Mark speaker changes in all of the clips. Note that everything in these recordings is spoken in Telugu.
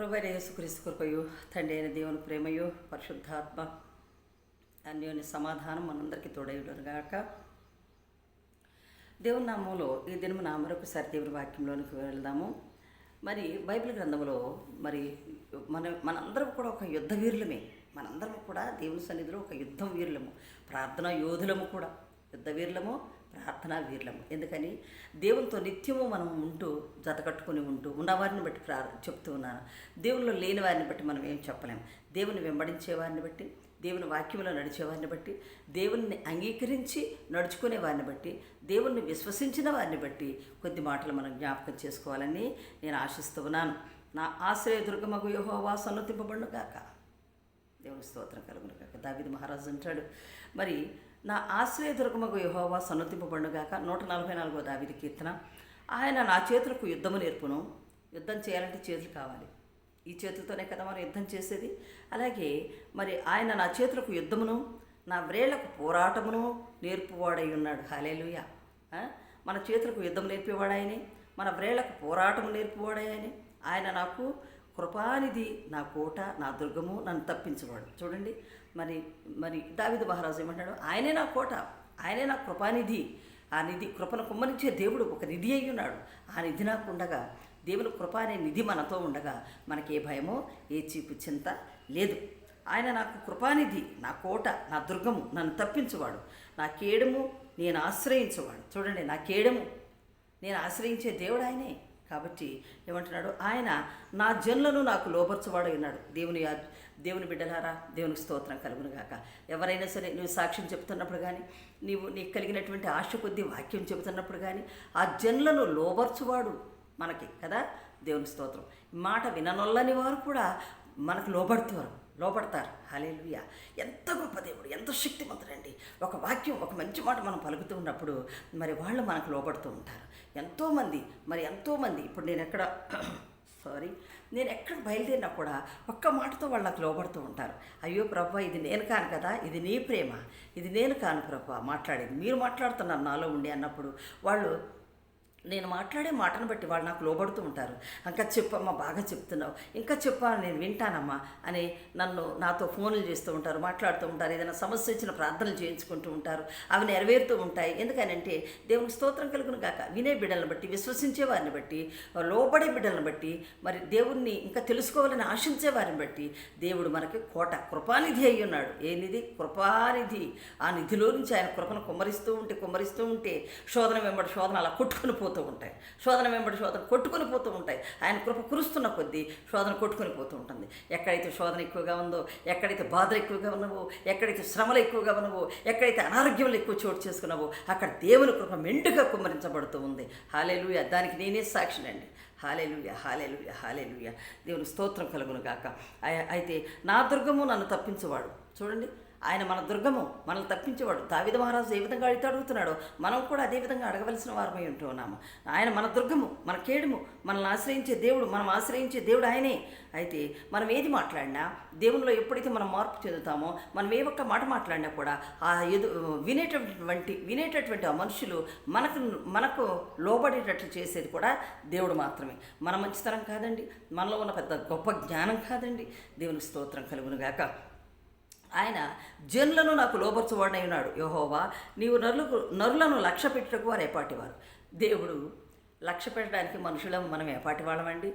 Speaker 1: ప్రభు యేసుక్రీస్తు కృపయు తండ్రి అయిన దేవుని ప్రేమయు పరిశుద్ధాత్మ అన్యోని సమాధానం మనందరికీ తోడైడును దేవుని నామంలో ఈ దినము నా మరొకసారి దేవుని వాక్యంలోనికి వెళ్దాము. మరి బైబిల్ గ్రంథంలో మరి మన మనందరం కూడా ఒక యుద్ధ వీరులమే. మనందరం కూడా దేవుని సన్నిధిలో ఒక యుద్ధం వీరులము. ప్రార్థన యోధులము కూడా. యుద్ధ వీరులము ప్రార్థనా వీరులము ఎందుకని? దేవునితో నిత్యము మనం ఉంటూ జతకట్టుకుని ఉంటూ ఉన్నవారిని బట్టి ప్రా చెప్తూ ఉన్నాను. దేవునిలో లేని వారిని బట్టి మనం ఏం చెప్పలేము దేవుని వెంబడించే వారిని బట్టి దేవుని వాక్యంలో నడిచేవారిని బట్టి దేవుని అంగీకరించి నడుచుకునే వారిని బట్టి దేవుణ్ణి విశ్వసించిన వారిని బట్టి కొద్ది మాటలు మనం జ్ఞాపకం చేసుకోవాలని నేను ఆశిస్తూ ఉన్నాను. నా ఆశ్రయ దుర్గమగు యహోవా సన్నతింపబడును గాక దేవుని స్తోత్రం కలుగును కాక దావిది మహారాజు అంటాడు మరి నా ఆశ్రయ దుర్గమకు యహోవా సన్నతింపబడును గాక నూట నలభై నాలుగో దావిది కీర్తన. ఆయన నా చేతులకు యుద్ధము నేర్పును. యుద్ధం చేయాలంటే చేతులు కావాలి. ఈ చేతులతోనే కదా మనం యుద్ధం చేసేది. అలాగే మరి ఆయన నా చేతులకు యుద్ధమును నా వ్రేళ్ళకు పోరాటమును నేర్పువాడై ఉన్నాడు. హాలేలుయ మన చేతులకు యుద్ధం నేర్పేవాడాయనే మన వ్రేళ్ళకు పోరాటము నేర్పువాడాయని ఆయన నాకు కృపానిధి నా కోట నా దుర్గము నన్ను తప్పించేవాడు. చూడండి. మరి మరి దావిద మహారాజు ఏమంటాడు ఆయనే నా కోట ఆయనే నా కృపానిధి. ఆ నిధి కృపను కుమ్మరించే దేవుడు ఒక నిధి అయి ఉన్నాడు. ఆ నిధి నాకు ఉండగా దేవుని కృప అనే నిధి మనతో ఉండగా మనకి ఏ భయమో ఏ చీపు చింత లేదు. ఆయన నాకు కృపానిధి నా కోట నా దుర్గము నన్ను తప్పించువాడు. నా కేడము నేను ఆశ్రయించేవాడు. చూడండి నా కేడము నేను ఆశ్రయించే దేవుడు ఆయనే. కాబట్టి ఏమంటున్నాడు? ఆయన నా జన్లను నాకు లోపరచువాడు ఉన్నాడు. దేవుని దేవుని బిడ్డలారా దేవునికి స్తోత్రం కలుగును గాక ఎవరైనా సరే నువ్వు సాక్ష్యం చెప్తున్నప్పుడు కానీ నీవు నీకు కలిగినటువంటి ఆశ కొద్దీ వాక్యం చెబుతున్నప్పుడు కానీ ఆ జన్లను లోబర్చువాడు మనకి కదా? దేవుని స్తోత్రం. మాట విననొల్లని వారు కూడా మనకు లోబడుతారు. లోపడతారు హలేలుయ ఎంత గొప్ప దేవుడు ఎంత శక్తిమంతుడండి. ఒక వాక్యం ఒక మంచి మాట మనం పలుకుతూ ఉన్నప్పుడు మరి వాళ్ళు మనకు లోపడుతూ ఉంటారు. ఎంతోమంది మరి ఎంతోమంది ఇప్పుడు నేను ఎక్కడ సారీ నేను ఎక్కడ బయలుదేరినా కూడా ఒక్క మాటతో వాళ్ళకు లోబడుతూ ఉంటారు. అయ్యో ప్రభా ఇది నేను కాను కదా ఇది నీ ప్రేమ ఇది నేను కాను ప్రభా మాట్లాడేది. మీరు మాట్లాడుతున్నారు నాలో ఉండి అన్నప్పుడు వాళ్ళు నేను మాట్లాడే మాటను బట్టి వాళ్ళు నాకు లోబడుతూ ఉంటారు. ఇంకా చెప్పమ్మా బాగా చెప్తున్నావు. ఇంకా చెప్పా నేను వింటానమ్మా అని నన్ను నాతో ఫోన్లు చేస్తూ ఉంటారు మాట్లాడుతూ ఉంటారు. ఏదైనా సమస్య వచ్చిన ప్రార్థనలు చేయించుకుంటూ ఉంటారు. అవి నెరవేరుతూ ఉంటాయి. ఎందుకనంటే దేవునికి స్తోత్రం కలుగును కాక వినే బిడ్డలను బట్టి విశ్వసించే వారిని బట్టి లోబడే బిడ్డలను బట్టి మరి దేవుణ్ణి ఇంకా తెలుసుకోవాలని ఆశించే వారిని బట్టి దేవుడు మనకి కోట కృపానిధి అయి ఉన్నాడు. ఏ నిధి? కృపానిధి. ఆ నిధిలో నుంచి ఆయన కృపను కుమ్మరిస్తూ ఉంటే కుమ్మరిస్తూ ఉంటే శోధన వెంబడి శోధన అలా కొట్టుకొని పోతూ ఉంటాయి. శోధన వెంబడి శోధన కొట్టుకొని పోతూ ఉంటాయి. ఆయన కృప కురుస్తున్న కొద్దీ శోధన కొట్టుకొని పోతూ ఉంటుంది. ఎక్కడైతే శోధన ఎక్కువగా ఉందో ఎక్కడైతే బాధలు ఎక్కువగా ఉన్నవో ఎక్కడైతే శ్రమలు ఎక్కువగా ఉన్నవో ఎక్కడైతే అనారోగ్యములు ఎక్కువ చోటు చేసుకున్నావో అక్కడ దేవుని కృప మెండుగా కుమ్మరించబడుతూ ఉంది. హాలేలుయ. దానికి నేనే సాక్షినండి హాలేలుయ హాలేలుయ హాలేలుయ. దేవుని స్తోత్రం కలుగును గాక. అయితే నా దుర్గము నన్ను తప్పించువాడు. చూడండి. ఆయన మన దుర్గము మనల్ని తప్పించేవాడు. దావిద మహారాజు ఏ విధంగా అడిగితే అడుగుతున్నాడో మనం కూడా అదే విధంగా అడగవలసిన వారమై ఉంటూ ఉన్నాము. ఆయన మన దుర్గము మన కేడుము మనల్ని ఆశ్రయించే దేవుడు మనం ఆశ్రయించే దేవుడు ఆయనే. అయితే మనం ఏది మాట్లాడినా దేవునిలో ఎప్పుడైతే మనం మార్పు చెందుతామో మనం ఏ ఒక్క మాట మాట్లాడినా కూడా ఆ ఎదు వినేటటువంటి వినేటటువంటి ఆ మనుషులు మనకు మనకు లోబడేటట్లు చేసేది కూడా దేవుడు మాత్రమే. మన మంచితనం కాదండి. మనలో ఉన్న పెద్ద గొప్ప జ్ఞానం కాదండి. దేవునికి స్తోత్రం కలుగునుగాక. గాక ఆయన జనులను నాకు లోపరచువాడై ఉన్నాడు. యహోవా నీవు నరులకు నరులను లక్ష్య పెట్టుటకు వారు ఏపాటివారు దేవుడు లక్ష్య పెట్టడానికి మనుషులం మనం ఏపాటి వాళ్ళమండి.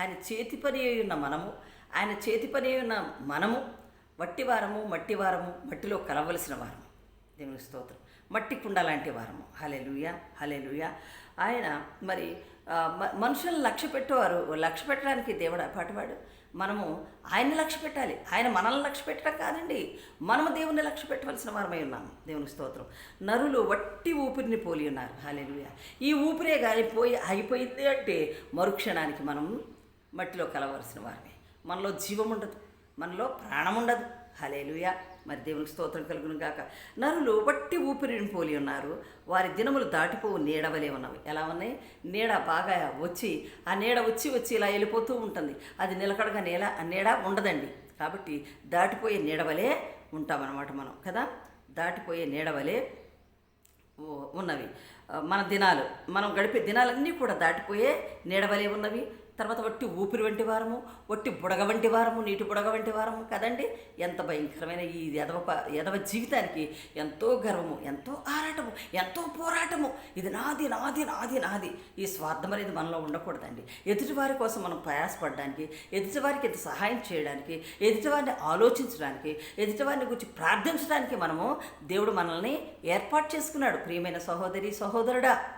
Speaker 1: ఆయన చేతి పని ఉన్న మనము ఆయన చేతి పని ఉన్న మనము వట్టివారము మట్టివారము మట్టిలో కలవలసిన వారము. దేవుని స్తోత్రం. మట్టి కుండ లాంటి వారము. హలెలుయ హలెలుయ ఆయన మరి మనుషులను లక్ష్య పెట్టేవారు లక్ష్య పెట్టడానికి దేవుడు అపాటివాడు మనము ఆయన్ని లక్ష్య పెట్టాలి. ఆయన మనల్ని లక్ష్య పెట్టడం కాదండి. మనము దేవుని లక్ష్య పెట్టవలసిన వారమై ఉన్నాము దేవుని స్తోత్రం. నరులు వట్టి ఊపిరిని పోలి ఉన్నారు. హాలేలుయ ఈ ఊపిరే గాలిపోయి అయిపోయింది అంటే మరుక్షణానికి మనం మట్టిలో కలవలసిన వారమే. మనలో జీవం ఉండదు. మనలో ప్రాణం ఉండదు. హలేలుయ మరి దేవునికి స్తోత్రం కలుగును గాక. నరులు వట్టి ఊపిరిని పోలి ఉన్నారు. వారి దినములు దాటిపోవు నీడవలే ఉన్నవి. ఎలా ఉన్నాయి? నీడ బాగా వచ్చి ఆ నీడ వచ్చి వచ్చి ఇలా వెళ్ళిపోతూ ఉంటుంది. అది నిలకడగా నేల ఆ నీడ ఉండదండి. కాబట్టి దాటిపోయే నీడవలే ఉంటామన్నమాట మనం కదా? దాటిపోయే నీడవలే ఉన్నవి. మన దినాలు మనం గడిపే దినాలన్నీ కూడా దాటిపోయే నీడవలే ఉన్నవి. తర్వాత వట్టి ఊపిరి వంటి వారము వట్టి బుడగ వంటి వారము నీటి బుడగ వంటి వారము కదండి. ఎంత భయంకరమైన ఈ ఎదవ ఎదవ జీవితానికి ఎంతో గర్వము ఎంతో ఆరాటము ఎంతో పోరాటము. ఇది నాది నాది నాది నాది. ఈ స్వార్థం అనేది మనలో ఉండకూడదండి. ఎదుటివారి కోసం మనం ప్రయాసపడడానికి ఎదుటివారికి ఇంత సహాయం చేయడానికి ఎదుటివారిని ఆలోచించడానికి ఎదుటివారిని గురించి ప్రార్థించడానికి మనము దేవుడు మనల్ని ఏర్పాటు చేసుకున్నాడు. ప్రియమైన సహోదరి సహోదరుడా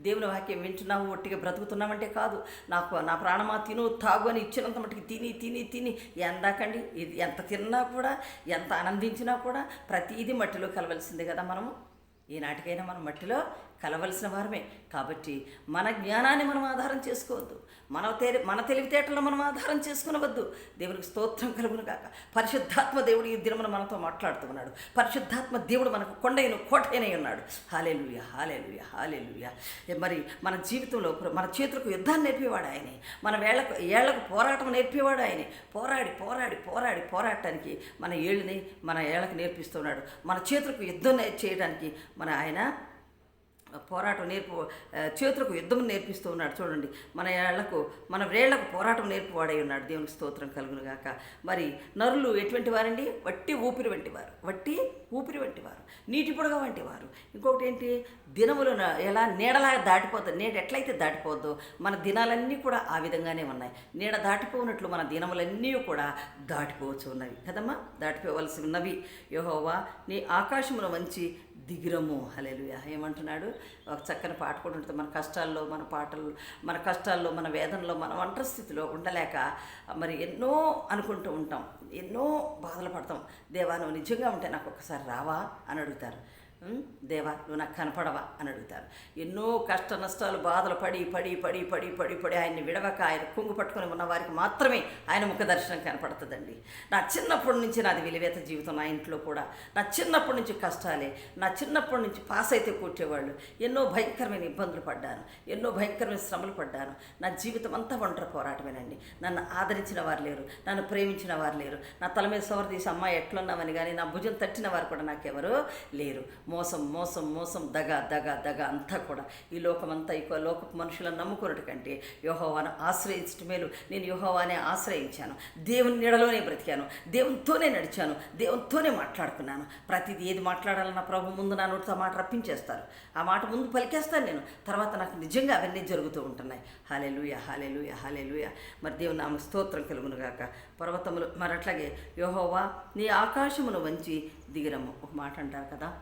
Speaker 1: దేవుని వాక్యం వింటున్నాము ఒట్టిగా బ్రతుకుతున్నామంటే కాదు. నాకు నా ప్రాణమా తిను తాగు అని ఇచ్చినంత మట్టుకు తిని తిని తిని ఎందాకండి. ఇది ఎంత తిన్నా కూడా ఎంత ఆనందించినా కూడా ప్రతిదీ మట్టిలో కలవలసిందే కదా మనము. ఈనాటికైనా మనం మట్టిలో కలవలసిన వారమే. కాబట్టి మన జ్ఞానాన్ని మనం ఆధారం చేసుకోవద్దు. మన తెలి మన తెలివితేటలను మనం ఆధారం చేసుకునవద్దు. దేవునికి స్తోత్రం కలుగును కాక పరిశుద్ధాత్మ దేవుడు ఈ దినమున మనతో మాట్లాడుతూ ఉన్నాడు. పరిశుద్ధాత్మ దేవుడు మనకు కొండైన కోటైనై ఉన్నాడు. Hallelujah hallelujah hallelujah. మరి మన జీవితంలో మన చేతులకు యుద్ధాన్ని నేర్పేవాడు ఆయనే. మన వేళ్ళకు ఏళ్ళకు పోరాటం నేర్పేవాడు ఆయనే. పోరాడి పోరాడి పోరాడి పోరాటానికి మన ఏళ్ళని మన ఏళ్ళకు నేర్పిస్తున్నాడు మన చేతులకు యుద్ధం చేయడానికి మన ఆయన పోరాటం నేర్పు చేతులకు యుద్ధం నేర్పిస్తూ ఉన్నాడు. చూడండి మన ఏళ్ళకు మన వేళ్ళకు పోరాటం నేర్పువాడై ఉన్నాడు. దేవునికి స్తోత్రం కలుగును గాక మరి నరులు ఎటువంటి వారండి? వట్టి ఊపిరి వంటి వారు. వట్టి ఊపిరి వంటి వారు. నీటి పొడగ వంటి వారు. ఇంకొకటి ఏంటి? దినములు ఎలా నీడలాగా దాటిపోతుంది నీడ ఎట్లయితే దాటిపోద్దో మన దినాలన్నీ కూడా ఆ విధంగానే ఉన్నాయి. నీడ దాటిపోనట్లు మన దినములన్నీ కూడా దాటిపోవచ్చు ఉన్నవి. కదమ్మా? దాటిపోవలసి ఉన్నవి యోహోవా నీ ఆకాశమును మంచి దిగిరము. హలేలుయ ఏమంటున్నాడు? ఒక చక్కని పాట కూడా ఉంటుంది. మన కష్టాల్లో మన పాటలు మన కష్టాల్లో మన వేదనలో మన ఒంటరి స్థితిలో ఉండలేక మరి ఎన్నో అనుకుంటూ ఉంటాం. ఎన్నో బాధలు పడతాం. దేవాను నిజంగా ఉంటే నాకు ఒకసారి రావా? అని అడుగుతారు. దేవా నువ్వు నాకు కనపడవా? అని అడుగుతారు. ఎన్నో కష్ట నష్టాలు బాధలు పడి పడి పడి పడి పడి పడి ఆయన్ని విడవక ఆయన కుంగు పట్టుకొని ఉన్న వారికి మాత్రమే ఆయన ముఖ దర్శనం కనపడుతుందండి. నా చిన్నప్పటి నుంచి నాది విలువేత జీవితం నా ఇంట్లో కూడా. నా చిన్నప్పటి నుంచి కష్టాలే. నా చిన్నప్పటి నుంచి పాస్ అయితే కూర్చేవాళ్ళు ఎన్నో భయంకరమైన ఇబ్బందులు పడ్డాను. ఎన్నో భయంకరమైన శ్రమలు పడ్డాను. నా జీవితం అంతా ఒంటరి పోరాటమేనండి. నన్ను ఆదరించిన వారు లేరు. నన్ను ప్రేమించిన వారు లేరు. నా తల మీద సవరు తీసి అమ్మాయి ఎట్లున్నామని కానీ నా భుజం తట్టిన వారు కూడా నాకెవరు లేరు. మోసం మోసం మోసం దగ దగ దగ అంతా కూడా. ఈ లోకమంతా ఈ లోక మనుషులను నమ్ముకున్నట్టు కంటే యోహోవాను ఆశ్రయించటం మేలు. నేను యోహోవానే ఆశ్రయించాను. దేవుని నీడలోనే బ్రతికాను. దేవునితోనే నడిచాను. దేవునితోనే మాట్లాడుకున్నాను. ప్రతిదీ ఏది మాట్లాడాలన్న ప్రభు ముందు నా నోటితో మాట రప్పించేస్తారు. ఆ మాట ముందు పలికేస్తాను నేను. తర్వాత నాకు నిజంగా అవన్నీ జరుగుతూ ఉంటున్నాయి. హాలెలుయ హాలెలుయ హాలెలుయ మరి దేవుని నామ స్తోత్రం కలుగును గాక. పర్వతములు మరి అట్లాగే యోహోవా నీ ఆకాశమును వంచి దిగిరమ్ము. ఒక మాట అంటారు కదా?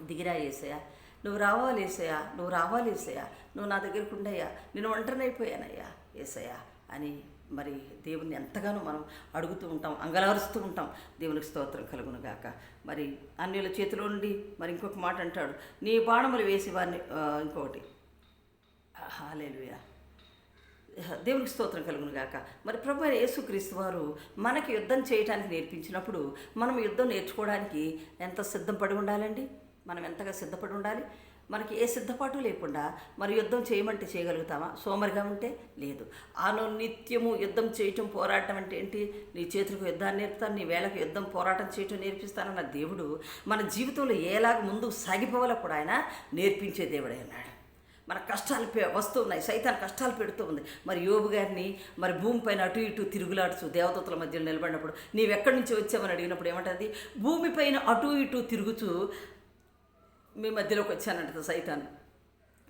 Speaker 1: దిగిరా ఏసయ్యా నువ్వు రావాలి ఏసయ్యా నువ్వు రావాలి ఏసయ్యా నువ్వు నా దగ్గరికి ఉండయ్యా నేను ఒంటరినైపోయానయ్యా ఏసయ్యా అని మరి దేవుని ఎంతగానో మనం అడుగుతూ ఉంటాం అంగలారుస్తూ ఉంటాం. దేవునికి స్తోత్రం కలుగును గాక. మరి అన్యుల చేతిలో నుండి మరి ఇంకొక మాట అంటాడు నీ బాణములు వేసి వారిని ఇంకొకటి. హాలేలుయా దేవునికి స్తోత్రం కలుగును గాక. మరి ప్రభు యేసుక్రీస్తు వారు మనకి యుద్ధం చేయడానికి నేర్పించినప్పుడు మనం యుద్ధం నేర్చుకోవడానికి ఎంత సిద్ధపడి ఉండాలండి? మనం ఎంతగా సిద్ధపడి ఉండాలి? మనకి ఏ సిద్ధపాటు లేకుండా మరి యుద్ధం చేయమంటే చేయగలుగుతామా? సోమరిగా ఉంటే లేదు. ఆను నిత్యము యుద్ధం చేయటం పోరాటం అంటే ఏంటి? నీ చేతులకు యుద్ధాన్ని నేర్పుతాను నీ వేళకు యుద్ధం పోరాటం చేయటం నేర్పిస్తానన్న దేవుడు మన జీవితంలో ఏలాగ ముందుకు సాగిపోవాలో కూడా ఆయన నేర్పించే దేవుడే అన్నాడు మన కష్టాలు పె వస్తూ ఉన్నాయి. సైతాన్ కష్టాలు పెడుతూ ఉంది. మరి యోబు గారిని మరి భూమిపైన అటు ఇటు తిరుగులాడుచు దేవతల మధ్యలో నిలబడినప్పుడు నీవెక్కడి నుంచి వచ్చావని అడిగినప్పుడు ఏమంటుంది? భూమిపైన అటు ఇటు తిరుగుచూ మీ మధ్యలోకి వచ్చానంట సైతాన్.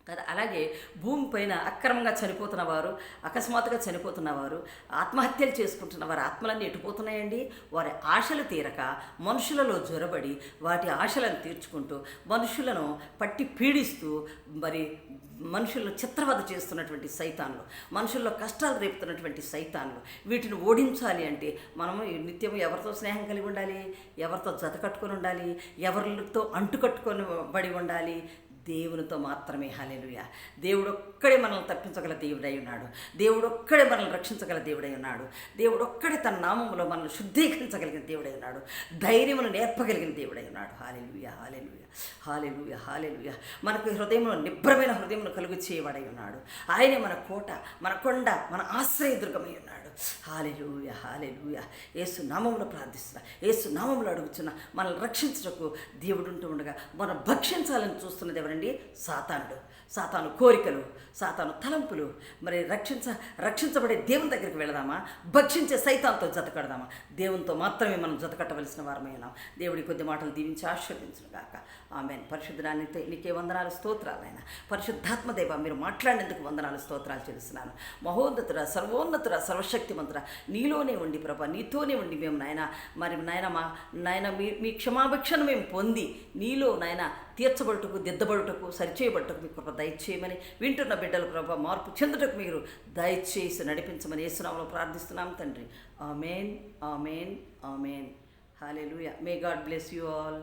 Speaker 1: కదా? అలాగే భూమిపైన అక్రమంగా చనిపోతున్న వారు అకస్మాత్తుగా చనిపోతున్న వారు ఆత్మహత్యలు చేసుకుంటున్న వారి ఆత్మలన్నీ ఎటుపోతున్నాయండి వారి ఆశలు తీరక మనుషులలో జ్వరబడి వాటి ఆశలను తీర్చుకుంటూ మనుషులను పట్టి పీడిస్తూ మరి మనుషులను చిత్రవద చేస్తున్నటువంటి సైతాన్లు మనుషుల్లో కష్టాలు రేపుతున్నటువంటి సైతాన్లు వీటిని ఓడించాలి అంటే మనము నిత్యం ఎవరితో స్నేహం కలిగి ఉండాలి? ఎవరితో జత కట్టుకొని ఉండాలి? ఎవరితో అంటుకట్టుకొని బడి ఉండాలి? దేవునితో మాత్రమే. హల్లెలూయా. దేవుడు ఒక్కడే మనల్ని తప్పించగల దేవుడై ఉన్నాడు. దేవుడు ఒక్కడే మనల్ని రక్షించగల దేవుడై ఉన్నాడు. దేవుడు ఒక్కడే తన నామములో మనల్ని శుద్ధీకరించగలిగిన దేవుడై ఉన్నాడు. ధైర్యమును నేర్పగలిగిన దేవుడై ఉన్నాడు. Hallelujah hallelujah hallelujah hallelujah. మనకు హృదయంలో నిబ్రమైన హృదయమును కలుగు చేయబడై ఉన్నాడు. ఆయనే మన కోట మన కొండ మన ఆశ్రయదుర్గమై ఉన్నాడు. Hallelujah hallelujah. ఏసు నామంలో ప్రార్థిస్తున్నా ఏసు నామంలో అడుగుచున్న మనల్ని రక్షించటకు దేవుడు ఉంటూ ఉండగా మనం భక్షించాలని చూస్తున్నది ఎవరండి? సాతానుడు. సాతాను కోరికలు సాతాను తలంపులు. మరి రక్షించ రక్షించబడే దేవుని దగ్గరికి వెళదామా? భక్షించే సైతాలతో జతకడదామా దేవునితో మాత్రమే మనం జతకట్టవలసిన వారమే ఉన్నాం. దేవుడి కొద్ది మాటలు దీవించి ఆశీర్వదించును గాక. ఆమె పరిశుద్ధరాన్ని నీకే వందనాలు స్తోత్రాలు ఆయన పరిశుద్ధాత్మదేవ మీరు మాట్లాడినందుకు వందనాలు స్తోత్రాలు చేస్తున్నాను మహోన్నతుర సర్వోన్నతుర సర్వశక్తిమంతుర నీలోనే ఉండి ప్రభా నీతోనే ఉండి మేము నాయన. మరి నాయన మా నాయన మీ మీ క్షమాభిక్షను మేము పొంది నీలో నాయన తీర్చబడుటకు దిద్దబడుటకు సరిచేయబడుటకు మీ కృప దయచేయమని వింటున్న బిడ్డలు ప్రభా మార్పు చెందుటకు మీరు దయచేసి నడిపించమని యేసునామలో ప్రార్థిస్తున్నాం తండ్రి. Amen amen amen. Hallelujah may God bless you all